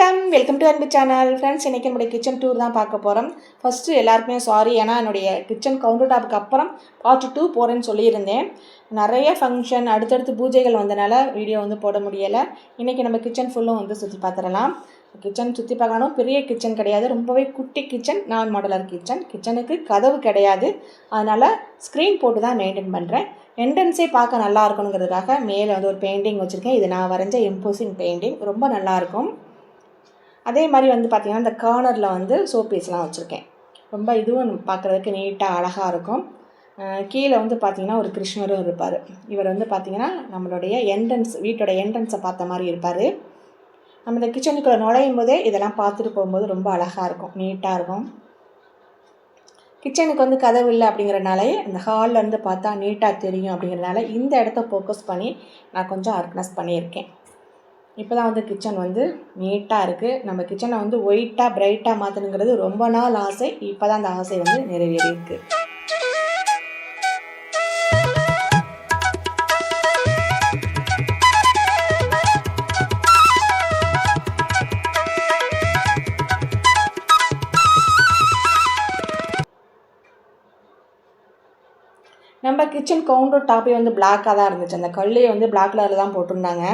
வணக்கம். Welcome to Anbu channel friends இன்றைக்கி நம்முடைய கிச்சன் டூர் தான் பார்க்க போகிறோம் ஃபஸ்ட்டு எல்லாருக்குமே சாரி ஏன்னா என்னுடைய கிச்சன் கவுண்டர் டாப்புக்கு அப்புறம் பார்ட் டூ போகிறேன்னு சொல்லியிருந்தேன். நிறைய ஃபங்க்ஷன் அடுத்தடுத்து பூஜைகள் வந்தனால வீடியோ வந்து போட முடியலை. இன்றைக்கி நம்ம கிச்சன் ஃபுல்லும் வந்து சுற்றி பார்த்துடலாம். கிச்சன் சுற்றி பார்க்கணும். பெரிய கிச்சன் கிடையாது. ரொம்பவே குட்டி கிச்சன் நான் மாடலர் கிச்சன் கிச்சனுக்கு கதவு கிடையாது. அதனால் ஸ்க்ரீன் போட்டு தான் மெயின்டைன் பண்ணுறேன் என்ட்ரன்ஸே பார்க்க நல்லா இருக்கணுங்கிறதுக்காக மேலே வந்து ஒரு பெயிண்டிங் வச்சுருக்கேன். இது நான் வரைஞ்ச இம்போசிங் பெயிண்டிங் ரொம்ப நல்லாயிருக்கும் அதே மாதிரி வந்து பார்த்திங்கன்னா இந்த கார்னரில் வந்து ஷோபீஸ்லாம் வச்சுருக்கேன். ரொம்ப இதுவும் பார்க்குறதுக்கு நீட்டாக அழகாக இருக்கும். கீழே வந்து பார்த்திங்கன்னா ஒரு கிருஷ்ணரும் இருப்பார். இவர் வந்து பார்த்திங்கன்னா நம்மளுடைய என்ட்ரன்ஸ் வீட்டோட என்ட்ரன்ஸை பார்த்த மாதிரி இருப்பார். நம்ம இந்த கிச்சனுக்குள்ளே நுழையும் போதே இதெல்லாம் பார்த்துட்டு போகும்போது ரொம்ப அழகாக இருக்கும். நீட்டாக இருக்கும். கிச்சனுக்கு வந்து கதவு இல்லை அப்படிங்கிறனாலே இந்த ஹாலில் இருந்து பார்த்தா நீட்டாக தெரியும் அப்படிங்கிறனால இந்த இடத்த ஃபோக்கஸ் பண்ணி நான் கொஞ்சம் ஆர்கனைஸ் பண்ணியிருக்கேன். இப்போ தான் வந்து கிச்சன் வந்து நீட்டாக இருக்குது நம்ம கிச்சனை வந்து ஒயிட்டாக பிரைட்டாக மாற்றணுங்கிறது ரொம்ப நாள் ஆசை. இப்போ தான் அந்த ஆசை வந்து நிறைவேறியிருக்கு. நம்ம கிச்சன் கவுண்டர் டாப்பே வந்து பிளாக்காக தான் இருந்துச்சு. அந்த கல்லையை வந்து பிளாக் கலரில் தான் போட்டிருந்தாங்க.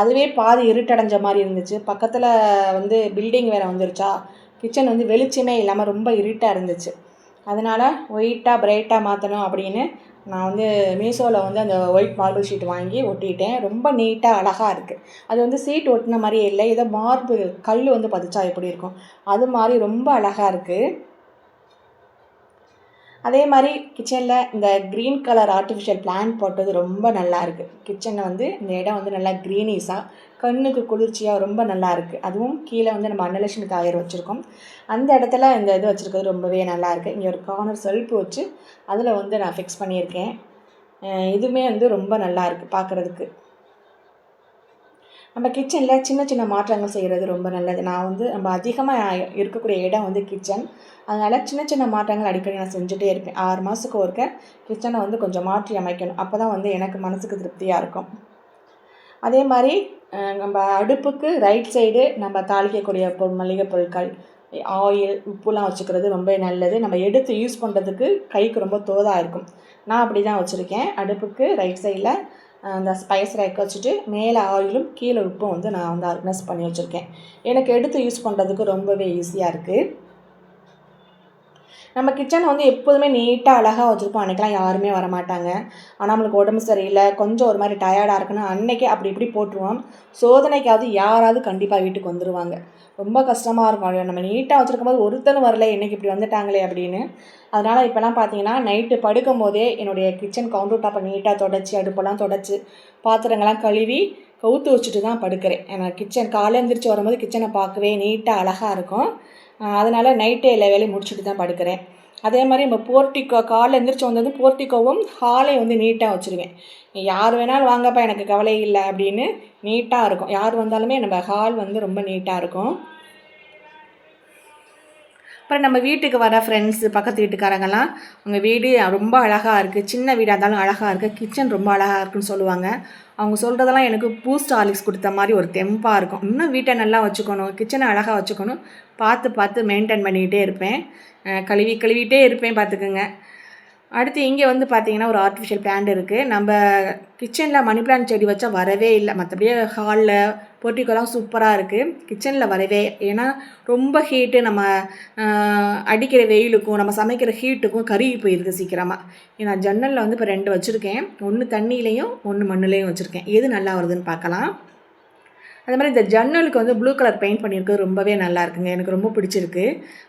அதுவே பாதி இருட்டடைஞ்ச மாதிரி இருந்துச்சு. பக்கத்தில் வந்து பில்டிங் வேறு வந்துருச்சா. கிச்சன் வந்து வெளிச்சமே இல்லாமல் ரொம்ப இருட்டாக இருந்துச்சு. அதனால் ஒயிட்டாக பிரைட்டாக மாற்றணும் அப்படின்னு நான் வந்து மீஷோவில் வந்து அந்த ஒயிட் மார்பிள் ஷீட் வாங்கி ஒட்டிட்டேன். ரொம்ப நீட்டாக அழகாக இருக்குது அது வந்து சீட் ஒட்டின மாதிரியே இல்லை. ஏதோ மார்பிள் கல் வந்து பதிச்சா எப்படி இருக்கும்? அது மாதிரி ரொம்ப அழகாக இருக்குது அதே மாதிரி கிச்சனில் இந்த க்ரீன் கலர் ஆர்டிஃபிஷியல் பிளான்ட் போட்டது ரொம்ப நல்லாயிருக்கு கிச்சனில் வந்து இந்த இடம் வந்து நல்லா க்ரீனிஸாக கண்ணுக்கு குளிர்ச்சியாக ரொம்ப நல்லாயிருக்கு அதுவும் கீழே வந்து நம்ம அன்னலட்சுமி தாயர் வச்சுருக்கோம். அந்த இடத்துல இந்த இது வச்சுருக்கிறது ரொம்பவே நல்லாயிருக்கு இங்கே ஒரு கார்னர் செல்ஃப் வச்சு அதில் வந்து நான் ஃபிக்ஸ் பண்ணியிருக்கேன். இதுவுமே வந்து ரொம்ப நல்லாயிருக்கு பார்க்குறதுக்கு. நம்ம கிச்சனில் சின்ன சின்ன மாற்றங்கள் செய்கிறது ரொம்ப நல்லது. நான் வந்து நம்ம அதிகமாக இருக்கக்கூடிய இடம் வந்து கிச்சன் அதனால் சின்ன சின்ன மாற்றங்கள் அடிக்கடி நான் செஞ்சுட்டே இருப்பேன். ஆறு மாதத்துக்கு ஒருக்க கிச்சனை வந்து கொஞ்சம் மாற்றி அமைக்கணும். அப்போ தான் வந்து எனக்கு மனசுக்கு திருப்தியாக இருக்கும். அதே மாதிரி நம்ம அடுப்புக்கு ரைட் சைடு நம்ம தாளிக்கக்கூடிய பொருள் மளிகை பொருட்கள் ஆயில் உப்புலாம் வச்சுக்கிறது ரொம்ப நல்லது. நம்ம எடுத்து யூஸ் பண்ணுறதுக்கு கைக்கு ரொம்ப தோதாக இருக்கும். நான் அப்படி தான் வச்சுருக்கேன். அடுப்புக்கு ரைட் சைடில் அந்த ஸ்பைஸ் ரேக் வச்சுட்டு மேலே ஆயிலும் கீழே உப்பும் வந்து நான் வந்து ஆர்கனைஸ் பண்ணி வச்சுருக்கேன். எனக்கு எடுத்து யூஸ் பண்ணுறதுக்கு ரொம்பவே ஈஸியாக இருக்குது நம்ம கிச்சனை வந்து எப்போதுமே நீட்டாக அழகாக வச்சுருப்போம். அன்றைக்கெலாம் யாருமே வரமாட்டாங்க. ஆனால் நம்மளுக்கு உடம்பு சரியில்லை. கொஞ்சம் ஒரு மாதிரி டயர்டாக இருக்குன்னு அன்றைக்கே அப்படி இப்படி போட்டுருவோம். சோதனைக்காவது யாராவது கண்டிப்பாக வீட்டுக்கு வந்துடுவாங்க ரொம்ப கஷ்டமாக இருக்கும். நம்ம நீட்டாக வச்சுருக்கும் போது ஒருத்தனும் வரல இன்றைக்கி இப்படி வந்துட்டாங்களே அப்படின்னு. அதனால் இப்போலாம் பார்த்தீங்கன்னா நைட்டு படுக்கும் போதே என்னுடைய கிச்சன் கவுண்டர் டாப்பை நீட்டாக தொடச்சி அடுப்பெல்லாம் தொடச்சி பாத்திரங்கள்லாம் கழுவி கவுத்து வச்சுட்டு தான் படுக்கிறேன். ஏன்னா கிச்சன் காலை எழுந்திரிச்சு வரும்போது கிச்சனை பார்க்கவே நீட்டாக அழகாக இருக்கும். அதனால் நைட்டே எல்லா வேலையும் முடிச்சுட்டு தான் படுக்கிறேன். அதே மாதிரி நம்ம போர்ட்டிக்கோ காலைல எந்திரிச்சு வந்தது போர்ட்டிக்கோவும் ஹாலையும் வந்து நீட்டாக வச்சுருவேன். யார் வேணாலும் வாங்கப்பா எனக்கு கவலை இல்லை அப்படின்னு நீட்டாக இருக்கும். யார் வந்தாலுமே நம்ம ஹால் வந்து ரொம்ப நீட்டாக இருக்கும். அப்புறம் நம்ம வீட்டுக்கு வர ஃப்ரெண்ட்ஸு பக்கத்து வீட்டுக்காரங்கெல்லாம் உங்கள் வீடு ரொம்ப அழகாக இருக்குது சின்ன வீடாக இருந்தாலும் அழகாக இருக்குது கிச்சன் ரொம்ப அழகாக இருக்குன்னு சொல்லுவாங்க. அவங்க சொல்கிறதெல்லாம் எனக்கு பூஸ்ட் ஹார்லிக்ஸ் கொடுத்த மாதிரி ஒரு தெம்பாக இருக்கும். இன்னும் வீட்டை நல்லா வச்சுக்கணும் கிச்சனை அழகாக வச்சுக்கணும். பார்த்து பார்த்து மெயின்டைன் பண்ணிக்கிட்டே இருப்பேன். கழுவி கழுவிட்டே இருப்பேன் பார்த்துக்குங்க. அடுத்து இங்கே வந்து பார்த்தீங்கன்னா ஒரு ஆர்டிஃபிஷியல் பிளான்ட் இருக்குது நம்ம கிச்சனில் மணி பிளான்ட் செடி வச்சா வரவே இல்லை. மற்றபடியே ஹாலில் போர்ட்டிக்கோலாம் சூப்பராக இருக்குது கிச்சனில் வரவே ஏன்னா ரொம்ப ஹீட்டு நம்ம அடிக்கிற வெயிலுக்கும் நம்ம சமைக்கிற ஹீட்டுக்கும் கருகி போயிடுது சீக்கிரமாக ஏன்னா ஜன்னலில் வந்து இப்போ ரெண்டு வச்சுருக்கேன். ஒன்று தண்ணியிலையும் ஒன்று மண்ணுலேயும் வச்சுருக்கேன். எது நல்லா வருதுன்னு பார்க்கலாம். அதே மாதிரி இந்த ஜன்னலுக்கு வந்து ப்ளூ கலர் பெயிண்ட் பண்ணியிருக்கிறது ரொம்பவே நல்லா இருக்குங்க. எனக்கு ரொம்ப பிடிச்சிருக்கு.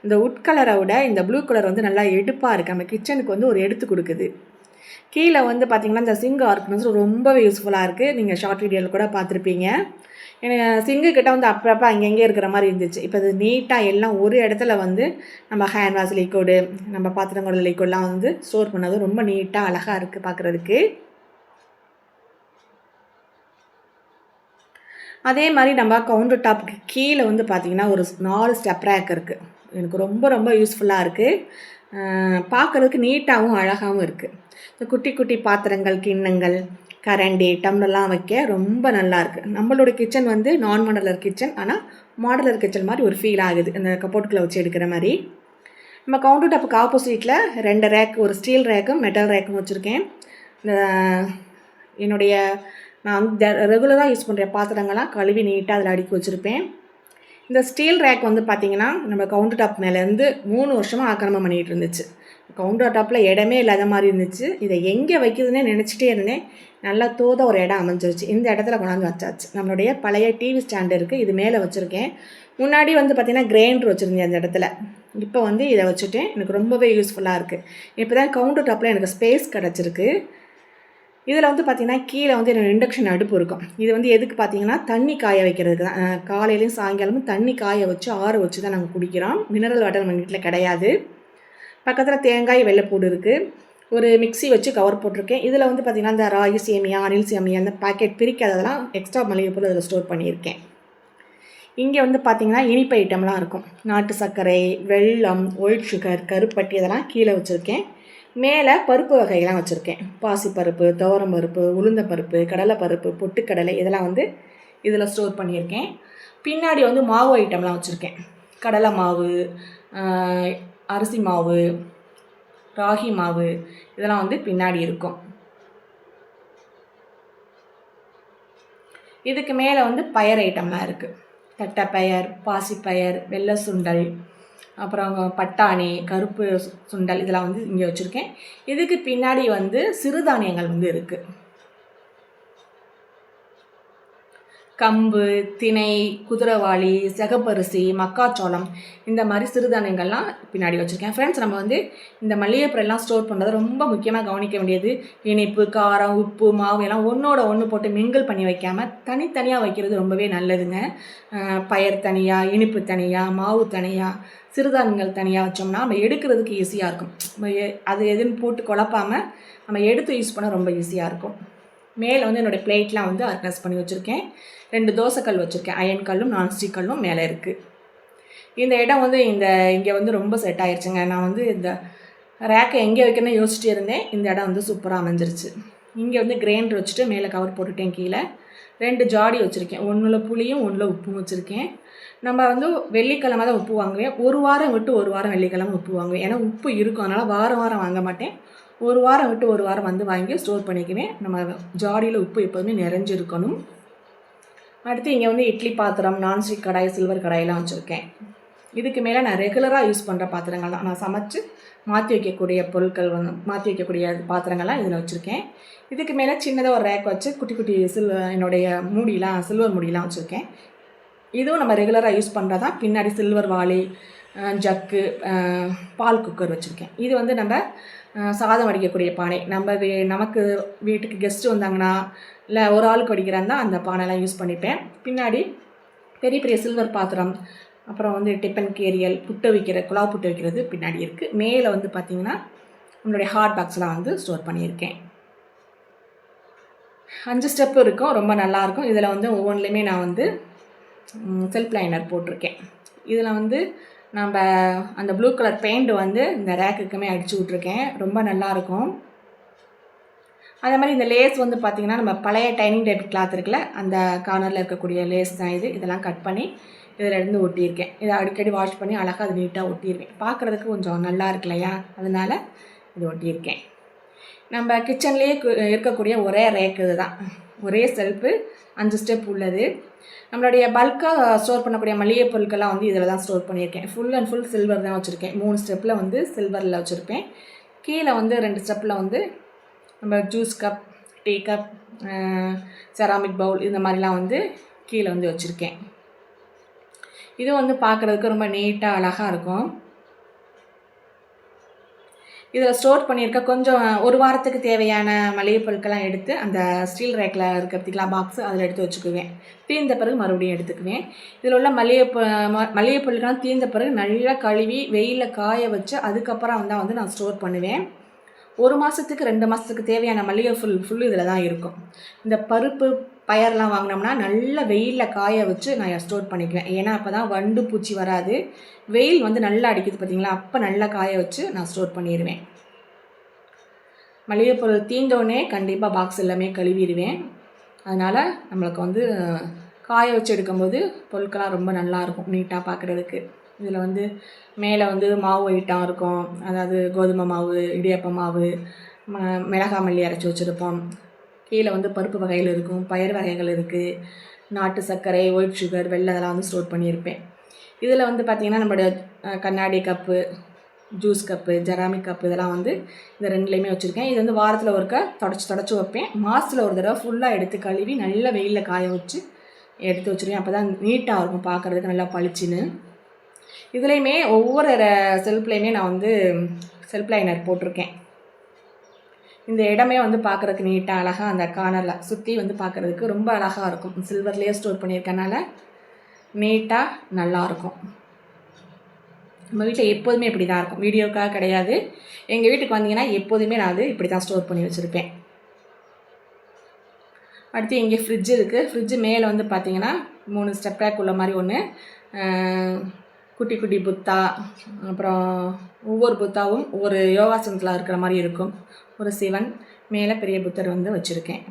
இந்த உட் கலரை விட இந்த ப்ளூ கலர் வந்து நல்லா எடுப்பாக இருக்குது நம்ம கிச்சனுக்கு வந்து ஒரு எடுத்து கொடுக்குது. கீழே வந்து பார்த்திங்கன்னா இந்த சிங்க் ஆர்கனைஸ் ரொம்பவே யூஸ்ஃபுல்லாக இருக்குது நீங்கள் ஷார்ட் வீடியோவில் கூட பார்த்துருப்பீங்க. சிங்கு கிட்ட வந்து அப்பப்போ அங்கங்கே இருக்கிற மாதிரி இருந்துச்சு. இப்போ இது நீட்டாக எல்லாம் ஒரு இடத்துல வந்து நம்ம ஹேண்ட் வாஷ் லிக்விடு நம்ம பாத்திரங்களோட லிக்விட்லாம் வந்து ஸ்டோர் பண்ணது ரொம்ப நீட்டாக அழகாக இருக்குது பார்க்குறதுக்கு அதே மாதிரி நம்ம கவுண்டர் டாப்புக்கு கீழே வந்து பார்த்திங்கன்னா ஒரு நாலு ஸ்டெப் ரேக் இருக்குது எனக்கு ரொம்ப ரொம்ப யூஸ்ஃபுல்லாக இருக்குது பார்க்குறதுக்கு நீட்டாகவும் அழகாகவும் இருக்குது இந்த குட்டி குட்டி பாத்திரங்கள் கிண்ணங்கள் கரண்டி டம்ளர்லாம் வைக்க ரொம்ப நல்லா இருக்குது நம்மளோட கிச்சன் வந்து நான் மாடலர் கிச்சன் ஆனால் மாடலர் கிச்சன் மாதிரி ஒரு ஃபீல் ஆகுது. இந்த கப்போர்ட்டுக்குள்ளே வச்சு எடுக்கிற மாதிரி. நம்ம கவுண்டர் டாப்புக்கு ஆப்போசிட்டில் ரெண்டு ரேக் ஒரு ஸ்டீல் ரேக்கும் மெட்டல் ரேக்கும் வச்சுருக்கேன். இந்த என்னுடைய நான் வந்து ரெகுலராக யூஸ் பண்ணுற பாத்திரங்கள்லாம் கழுவி நீட்டாக அதில் அடுக்கி வச்சுருப்பேன். இந்த ஸ்டீல் ரேக் வந்து பார்த்திங்கன்னா நம்ம கவுண்டர் டாப் மேலேருந்து மூணு வருஷமாக ஆக்கிரமம் பண்ணிகிட்டு இருந்துச்சு. கவுண்டர் டாப்பில் இடமே இல்லாத மாதிரி இருந்துச்சு. இதை எங்கே வைக்கிறதுனே நினச்சிட்டே இருந்தேன். நல்லா தோத ஒரு இடம் அமைஞ்சிருச்சு. இந்த இடத்துல கொண்டாந்து வச்சாச்சு. நம்மளுடைய பழைய டிவி ஸ்டாண்டு இருக்குது இது மேலே வச்சுருக்கேன். முன்னாடி வந்து பார்த்திங்கன்னா கிரைண்டர் வச்சுருந்தேன் அந்த இடத்துல. இப்போ வந்து இதை வச்சுட்டேன். எனக்கு ரொம்பவே யூஸ்ஃபுல்லாக இருக்குது இப்போ தான் கவுண்டர் டாப்பில் எனக்கு ஸ்பேஸ் கிடச்சிருக்கு. இதில் வந்து பார்த்திங்கன்னா கீழே வந்து எனக்கு இண்டக்ஷன் அடுப்பு இருக்கும். இது வந்து எதுக்கு பார்த்தீங்கன்னா தண்ணி காய வைக்கிறதுக்கு தான். காலையிலையும் சாயங்காலமும் தண்ணி காய வச்சு ஆற வச்சு தான் நாங்கள் குடிக்கிறோம். மினரல் வாட்டர் நம்ம வீட்டில் கிடையாது. பக்கத்தில் தேங்காய் வெள்ளைப்பூடு இருக்குது ஒரு மிக்ஸி வச்சு கவர் போட்டிருக்கேன். இதில் வந்து பார்த்திங்கன்னா இந்த ராகி சேமியா அனில் சேமியா அந்த பாக்கெட் பிரிக்காததெல்லாம் எக்ஸ்ட்ரா மளிகைப்பொருள் அதில் ஸ்டோர் பண்ணியிருக்கேன். இங்கே வந்து பார்த்திங்கன்னா இனிப்பு ஐட்டம்லாம் இருக்கும். நாட்டு சர்க்கரை வெல்லம் ஒயிட் சுகர் கருப்பட்டி இதெல்லாம் கீழே வச்சுருக்கேன். மேலே பருப்பு வகைகள்லாம் வச்சுருக்கேன். பாசிப்பருப்பு துவரம் பருப்பு உளுந்தப்பருப்பு கடலைப்பருப்பு பொட்டுக்கடலை இதெல்லாம் வந்து இதில் ஸ்டோர் பண்ணியிருக்கேன். பின்னாடி வந்து மாவு ஐட்டம்லாம் வச்சுருக்கேன். கடலை மாவு அரிசி மாவு ராகி மாவு இதெல்லாம் வந்து பின்னாடி இருக்கும். இதுக்கு மேலே வந்து பயர் ஐட்டம்லாம் இருக்குது தட்டைப்பயர் பாசிப்பயர் வெள்ளை சுண்டல் அப்புறம் பட்டாணி கருப்பு சுண்டல் இதெல்லாம் வந்து இங்கே வச்சுருக்கேன். இதுக்கு பின்னாடி வந்து சிறுதானியங்கள் வந்து இருக்குது கம்பு திணை குதிரைவாளி சிகப்பரிசி மக்காச்சோளம் இந்த மாதிரி சிறுதானியங்கள்லாம் பின்னாடி வச்சுருக்கேன். ஃப்ரெண்ட்ஸ் நம்ம வந்து இந்த மல்லிகை பொருள்லாம் ஸ்டோர் பண்ணுறது ரொம்ப முக்கியமாக கவனிக்க வேண்டியது இனிப்பு காரம் உப்பு மாவு எல்லாம் ஒன்றோட ஒன்று போட்டு மிங்கிள் பண்ணி வைக்காமல் தனித்தனியாக வைக்கிறது ரொம்பவே நல்லதுங்க. பயிர் தனியாக இனிப்பு தனியாக மாவு தனியாக சிறுதானியங்கள் தனியாக வச்சோம்னா நம்ம எடுக்கிறதுக்கு ஈஸியாக இருக்கும். அது எதுன்னு போட்டு குழப்பாமல் நம்ம எடுத்து யூஸ் பண்ண ரொம்ப ஈஸியாக இருக்கும். மேலே வந்து என்னோடய பிளேட்லாம் வந்து ஆர்கனைஸ் பண்ணி வச்சுருக்கேன். ரெண்டு தோசைக்கல் வச்சுருக்கேன். அயன் கல்லும் நான்ஸ்டிக் கல்லும் மேலே இருக்குது இந்த இடம் வந்து இந்த இங்கே வந்து ரொம்ப செட் ஆயிடுச்சுங்க நான் வந்து இந்த ரேக்கை எங்கே வைக்கணும்னு யோசிச்சுட்டு இருந்தேன். இந்த இடம் வந்து சூப்பராக அமைஞ்சிருச்சு. இங்கே வந்து கிரைண்டர் வச்சுட்டு மேலே கவர் போட்டுட்டேன் கீழே. ரெண்டு ஜாடி வச்சுருக்கேன். ஒன்றில் புளியும் ஒன்றில் உப்பும் வச்சுருக்கேன். நம்ம வந்து வெள்ளிக்கிழமை தான் உப்பு வாங்குவேன். ஒரு வாரம் விட்டு ஒரு வாரம் வெள்ளிக்கிழமை உப்பு வாங்குவேன். ஏன்னா உப்பு இருக்கும். அதனால் வாரம் வாரம் வாங்க மாட்டேன். ஒரு வாரம் விட்டு ஒரு வாரம் வந்து வாங்கி ஸ்டோர் பண்ணிக்குவேன். நம்ம ஜாடியில் உப்பு எப்போதுமே நிறைஞ்சிருக்கணும். அடுத்து இங்கே வந்து இட்லி பாத்திரம் நான்ஸ்டிக் கடாய் சில்வர் கடாயெலாம் வச்சுருக்கேன். இதுக்கு மேலே நான் ரெகுலராக யூஸ் பண்ணுற பாத்திரங்கள் தான். நான் சமைச்சு மாற்றி வைக்கக்கூடிய பொருட்கள் வந்து மாற்றி வைக்கக்கூடிய பாத்திரங்கள்லாம் இதில் வச்சுருக்கேன். இதுக்கு மேலே சின்னதாக ஒரு ரேக் வச்சு குட்டி குட்டி சில் என்னுடைய மூடிலாம் சில்வர் மூடிலாம் வச்சுருக்கேன். இதுவும் நம்ம ரெகுலராக யூஸ் பண்ணுறதா பின்னாடி சில்வர் வாளி ஜக்கு பால் குக்கர் வச்சுருக்கேன். இது வந்து நம்ம சாதம் வடிக்கக்கூடிய பானை. நம்ம வீ நமக்கு வீட்டுக்கு கெஸ்ட்டு வந்தாங்கன்னா இல்லை ஒரு ஆளுக்கு வடிக்கிறாந்தா அந்த பானைலாம் யூஸ் பண்ணிப்பேன். பின்னாடி பெரிய பெரிய சில்வர் பாத்திரம் அப்புறம் வந்து டிஃபன் கேரியல் புட்டு வைக்கிற குழா புட்டு வைக்கிறது பின்னாடி இருக்குது மேலே வந்து பார்த்திங்கன்னா நம்மளுடைய ஹாட் பாக்ஸ்லாம் வந்து ஸ்டோர் பண்ணியிருக்கேன். அஞ்சு ஸ்டெப்பு இருக்கும். ரொம்ப நல்லாயிருக்கும் இதில் வந்து ஒவ்வொன்றுலையுமே நான் வந்து செல்ஃப் லைனர் போட்டிருக்கேன். இதில் வந்து நம்ம அந்த ப்ளூ கலர் பெயிண்ட் வந்து இந்த ரேக்குக்குமே அடிச்சு விட்ருக்கேன் ரொம்ப நல்லாயிருக்கும் அதே மாதிரி இந்த லேஸ் வந்து பார்த்திங்கன்னா நம்ம பழைய டைனிங் டேபிள் கிளாத் இருக்குல்ல அந்த கார்னரில் இருக்கக்கூடிய லேஸ் தான் இது. இதெல்லாம் கட் பண்ணி இதில் இருந்து ஒட்டியிருக்கேன். இதை அடிக்கடி வாஷ் பண்ணி அழகாக அது நீட்டாக ஒட்டியிருக்கேன் பார்க்குறதுக்கு கொஞ்சம் நல்லா இருக்கு இல்லையா? அதனால் இது ஒட்டியிருக்கேன். நம்ம கிச்சன்லேயே இருக்கக்கூடிய ஒரே ரேக்கு இது தான் ஒரே செல்ஃபு அஞ்சு ஸ்டெப் உள்ளது. நம்மளுடைய பல்காக ஸ்டோர் பண்ணக்கூடிய மளிகை பொருட்கள்லாம் வந்து இதில் தான் ஸ்டோர் பண்ணியிருக்கேன். ஃபுல் அண்ட் ஃபுல் சில்வர் தான் வச்சுருக்கேன். மூணு ஸ்டெப்பில் வந்து சில்வரில் வச்சுருப்பேன். கீழே வந்து ரெண்டு ஸ்டெப்பில் வந்து நம்ம juice cup tea cup ceramic bowl இந்த மாதிரிலாம் வந்து கீழே வந்து வச்சுருக்கேன். இது வந்து பார்க்குறதுக்கு ரொம்ப நீட்டாக அழகாக இருக்கும். இதில் ஸ்டோர் பண்ணியிருக்க கொஞ்சம் ஒரு வாரத்துக்கு தேவையான மளிகை பொருட்கள்லாம் எடுத்து அந்த ஸ்டீல் ரேக்கில் இருக்கிறதுக்கெலாம் பாக்ஸ் அதில் எடுத்து வச்சுக்குவேன். தீர்ந்த பிறகு மறுபடியும் எடுத்துக்குவேன். இதில் உள்ள மளிகை பொ- ம- மளிகை பொருட்கள்லாம் தீர்ந்த பிறகு நல்லா கழுவி வெயிலில் காய வச்சு அதுக்கப்புறம் தான் வந்து நான் ஸ்டோர் பண்ணுவேன். ஒரு மாதத்துக்கு ரெண்டு மாதத்துக்கு தேவையான மளிகை ஃபுல் ஃபுல் இதில் தான் இருக்கும். இந்த பருப்பு பயர்லாம் வாங்கினோம்னா நல்ல வெயிலில் காய வச்சு நான் ஸ்டோர் பண்ணிக்குவேன். ஏன்னா அப்போ தான் வண்டு பூச்சி வராது. வெயில் வந்து நல்லா அடிக்குது பார்த்தீங்களா அப்போ நல்லா காய வச்சு நான் ஸ்டோர் பண்ணிடுவேன் மளிகை பொருள் தீந்தோடனே கண்டிப்பாக பாக்ஸ் எல்லாமே கழுவிடுவேன். அதனால் நம்மளுக்கு வந்து காய வச்சு எடுக்கும்போது பொருட்கள்லாம் ரொம்ப நல்லாயிருக்கும் நீட்டாக பார்க்குறதுக்கு இதில் வந்து மேலே வந்து மாவு ஐட்டம் இருக்கும். அதாவது கோதுமை மாவு இடியப்ப மாவு ம மிளகா மல்லி அரைச்சி வச்சுருப்போம். கீழே வந்து பருப்பு வகைகள் இருக்கும் பயிர் வகைகள் இருக்குது நாட்டு சர்க்கரை ஒயிட் சுகர் வெள்ளை அதெல்லாம் வந்து ஸ்டோர் பண்ணியிருப்பேன். இதில் வந்து பார்த்திங்கன்னா நம்மளோட கண்ணாடி cup juice cup ceramic cup இதெல்லாம் வந்து இந்த ரெண்டுலேயுமே வச்சுருக்கேன். இது வந்து வாரத்தில் ஒருக்கா தொடச்சி தொடச்சி வைப்பேன். மாதத்தில் ஒரு தடவை ஃபுல்லாக எடுத்து கழுவி நல்ல வெயிலில் காய வச்சு எடுத்து வச்சுருக்கேன் அப்போ தான் நீட்டாக இருக்கும் பார்க்குறதுக்கு நல்லா பளிச்சுன்னு. இதுலேயுமே ஒவ்வொரு செல்ஃப்லேயுமே நான் வந்து செல்ஃப் லைனர் போட்டிருக்கேன். இந்த இடமே வந்து பார்க்குறதுக்கு நீட்டாக அழகாக அந்த கார்னரில் சுற்றி வந்து பார்க்குறதுக்கு ரொம்ப அழகாக இருக்கும். சில்வர்லேயே ஸ்டோர் பண்ணியிருக்கனால நீட்டாக நல்லாயிருக்கும் நம்ம வீட்டில் எப்போதுமே இப்படி தான் இருக்கும். வீடியோக்காக கிடையாது. எங்கள் வீட்டுக்கு வந்தீங்கன்னா எப்போதுமே நான் அது இப்படி தான் ஸ்டோர் பண்ணி வச்சுருப்பேன். அடுத்து இங்கே ஃப்ரிட்ஜ் இருக்குது ஃப்ரிட்ஜு மேலே வந்து பார்த்தீங்கன்னா மூணு ஸ்டெப் பேக் உள்ள மாதிரி ஒன்று குட்டி குட்டி புத்தா அப்புறம் ஒவ்வொரு புத்தாவும் ஒவ்வொரு யோகாசனத்தில் இருக்கிற மாதிரி இருக்கும். ஒரு சிவன் மேலே பெரிய புத்தர் வந்து வச்சுருக்கேன்.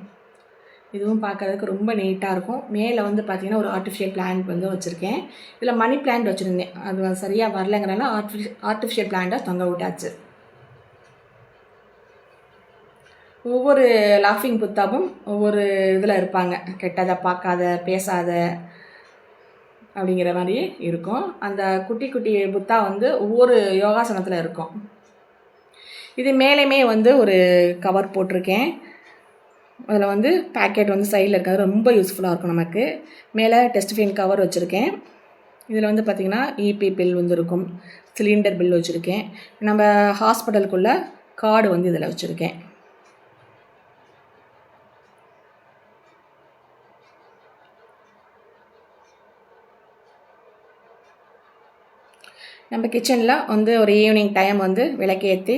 இதுவும் பார்க்குறதுக்கு ரொம்ப நீட்டாக இருக்கும். மேலே வந்து பார்த்திங்கன்னா ஒரு ஆர்டிஃபிஷியல் பிளான்ட் வந்து வச்சுருக்கேன். இதில் மணி பிளான்ட் வச்சுருந்தேன். அது சரியாக வரலங்கிறனால ஆர்டிஃபி ஆர்டிஃபிஷியல் பிளான்ட்டை தொங்க விட்டாச்சு. ஒவ்வொரு லாஃபிங் புத்தாவும் ஒவ்வொரு இதில் இருப்பாங்க. கெட்டதை பார்க்காத பேசாத அப்படிங்கிற மாதிரி இருக்கும். அந்த குட்டி குட்டி புத்தா வந்து ஒவ்வொரு யோகாசனத்தில் இருக்கும். இது மேலேயுமே வந்து ஒரு கவர் போட்டிருக்கேன். அதில் வந்து பேக்கெட் வந்து சைடில் இருக்கிறது ரொம்ப யூஸ்ஃபுல்லாக இருக்கும் நமக்கு. மேலே டெஸ்ட்பின் கவர் வச்சுருக்கேன். இதில் வந்து பார்த்திங்கன்னா இபி பில் வந்து இருக்கும். சிலிண்டர் பில் வச்சுருக்கேன். நம்ம ஹாஸ்பிட்டலுக்குள்ளே கார்டு வந்து இதில் வச்சுருக்கேன். நம்ம கிச்சனில் வந்து ஒரு ஈவினிங் டைம் வந்து விளக்கேற்றி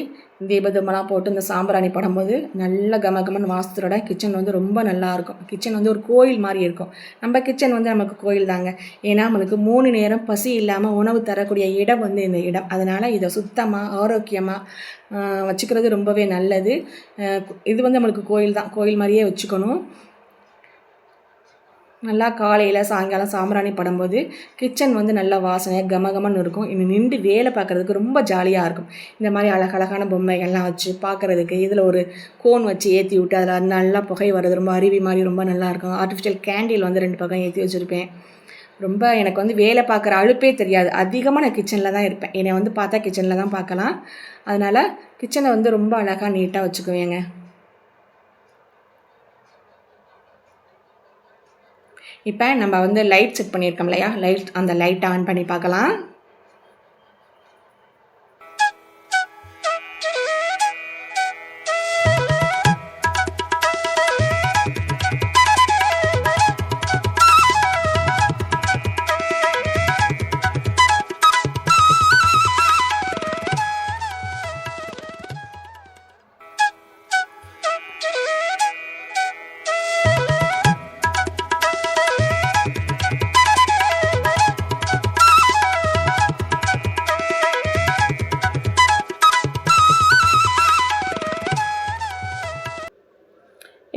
தீபதூமெல்லாம் போட்டு இந்த சாம்பிராணி படும்போது நல்ல கம கமன் வாசத்தோட கிச்சன் வந்து ரொம்ப நல்லாயிருக்கும் கிச்சன் வந்து ஒரு கோயில் மாதிரி இருக்கும். நம்ம கிச்சன் வந்து நமக்கு கோயில் தாங்க. ஏன்னா நம்மளுக்கு மூணு நேரம் பசி இல்லாமல் உணவு தரக்கூடிய இடம் வந்து இந்த இடம். அதனால் இதை சுத்தமாக ஆரோக்கியமாக வச்சுக்கிறது ரொம்பவே நல்லது. இது வந்து நம்மளுக்கு கோயில் தான். கோயில் மாதிரியே வச்சுக்கணும். நல்லா காலையில் சாயங்காலம் சாம்பிராணி படும்போது கிச்சன் வந்து நல்லா வாசனையாக கமகமன்னு இருக்கும். இன்னும் நின்று வேலை பார்க்குறதுக்கு ரொம்ப ஜாலியாக இருக்கும். இந்த மாதிரி அழகழகான பொம்மைகள்லாம் வச்சு பார்க்குறதுக்கு இதில் ஒரு கோன் வச்சு ஏற்றி விட்டு அதில் நல்லா புகை வர்றது ரொம்ப அருவி மாதிரி ரொம்ப நல்லாயிருக்கும் ஆர்டிஃபிஷியல் கேண்டில் வந்து ரெண்டு பக்கம் ஏற்றி வச்சுருப்பேன். ரொம்ப எனக்கு வந்து வேலை பார்க்குற அழுப்பே தெரியாது. அதிகமாக நான் கிச்சனில் தான் இருப்பேன். என்னை வந்து பார்த்தா கிச்சனில் தான் பார்க்கலாம். அதனால் கிச்சனை வந்து ரொம்ப அழகாக நீட்டாக வச்சுக்குவேங்க. இப்போ நம்ம வந்து லைட் செட் பண்ணியிருக்கோம் இல்லையா? லைட் அந்த லைட் ஆன் பண்ணி பார்க்கலாம்.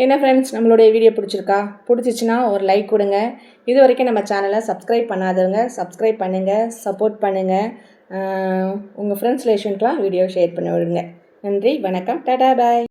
என்ன ஃப்ரெண்ட்ஸ் நம்மளுடைய வீடியோ பிடிச்சிருக்கா? பிடிச்சிச்சின்னா ஒரு லைக் கொடுங்க. இது வரைக்கும் நம்ம சேனலை சப்ஸ்கிரைப் பண்ணாதவங்க சப்ஸ்கிரைப் பண்ணுங்கள் சப்போர்ட் பண்ணுங்கள் உங்கள் ஃப்ரெண்ட்ஸ் ரிலேஷனுக்கெலாம் வீடியோ ஷேர் பண்ணி விடுங்க. நன்றி வணக்கம் டாடா பாய்